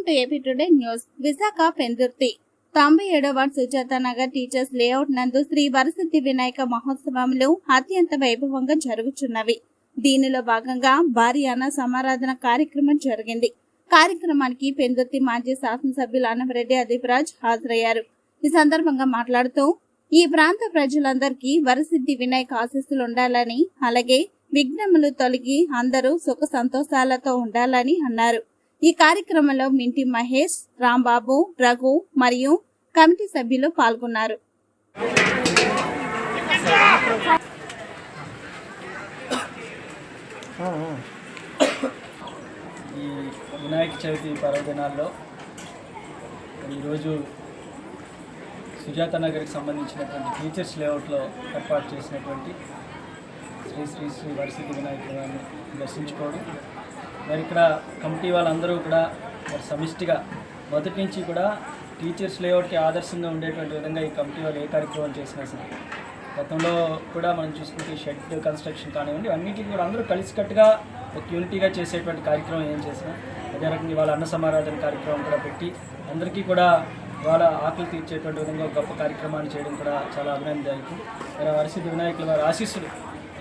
Welcome to AP today news. Visakha Pendurthi. తొంభై ఏడవ Sujatha Nagar teachers layout నందు శ్రీ వరసిద్ధి వినాయక మహోత్సవములు అత్యంత వైభవంగా జరుగుతున్నవి దీనిలో భాగంగా భారీ అన్న సమారాధన కార్యక్రమం జరిగింది. కార్యక్రమానికి పెందుర్తి మాజీ శాసనసభ్యులు అన్నమరెడ్డి అదీపరాజ్ హాజరయ్యారు. ఈ సందర్భంగా మాట్లాడుతూ ఈ ప్రాంత ప్రజలందరికీ వరసిద్ధి వినాయక ఆశీస్సులు ఉండాలని అలాగే విఘ్నములు తొలగి అందరూ సుఖ సంతోషాలతో ఉండాలని అన్నారు. ఈ కార్యక్రమంలో మింటి మహేష్ రాంబాబు రఘు మరియు కమిటీ సభ్యులు పాల్గొన్నారు. ఈ వినాయక చవితి పర్వదినాల్లో ఈరోజు సుజాత నగర్కి సంబంధించినటువంటి టీచర్స్ లేఅవుట్లో ఏర్పాటు చేసినటువంటి శ్రీ శ్రీ శ్రీ వరసిద్ధి వినాయకుడు దర్శించుకోవడం మరి ఇక్కడ కమిటీ వాళ్ళందరూ కూడా మరి సమిష్టిగా మొదటి నుంచి కూడా టీచర్స్ లేఅవుట్కి ఆదర్శంగా ఉండేటువంటి విధంగా ఈ కమిటీ వాళ్ళు ఏ కార్యక్రమం చేసినా సరే గతంలో కూడా మనం చూసుకుంటే షెడ్ కన్స్ట్రక్షన్ కానివ్వండి అన్నిటికీ కూడా అందరూ కలిసికట్టుగా ఒక యూనిటీగా చేసేటువంటి కార్యక్రమం ఏం చేసినా అదే రకంగా వాళ్ళ అన్న సమారాధన కార్యక్రమం కూడా పెట్టి అందరికీ కూడా వాళ్ళ ఆకలి తీర్చేటువంటి విధంగా ఒక గొప్ప కార్యక్రమాన్ని చేయడం కూడా చాలా అభినందనకు మరి వరసిద్ధి వినాయకుల వారి ఆశీస్సులు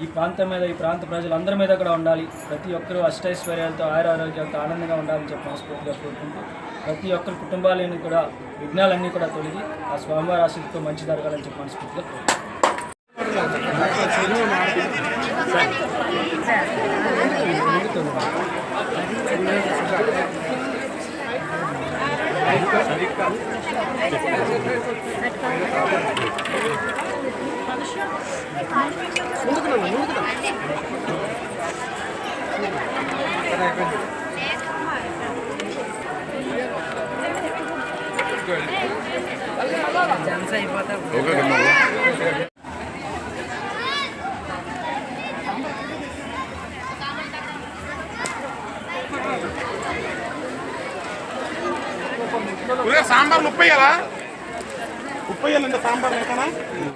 ఈ ప్రాంతం మీద ఈ ప్రాంత ప్రజలందరి మీద కూడా ఉండాలి. ప్రతి ఒక్కరూ అష్టైశ్వర్యాలతో ఆయురారోగ్యాలతో ఆనందంగా ఉండాలని చెప్పి మనస్ఫూర్తిగా కోరుకుంటూ ప్రతి ఒక్కరి కుటుంబాలని కూడా విఘ్నాలన్నీ కూడా తొలగి ఆ స్వామివారి ఆశీస్సుతో మంచి జరగాలని చెప్పి మనస్ఫూర్తిగా కోరుకుంటున్నాను. ఉదయం సాంబార్ ముప్పై ఎలా ముప్పై అంటే సాంబార్ ఎంతనా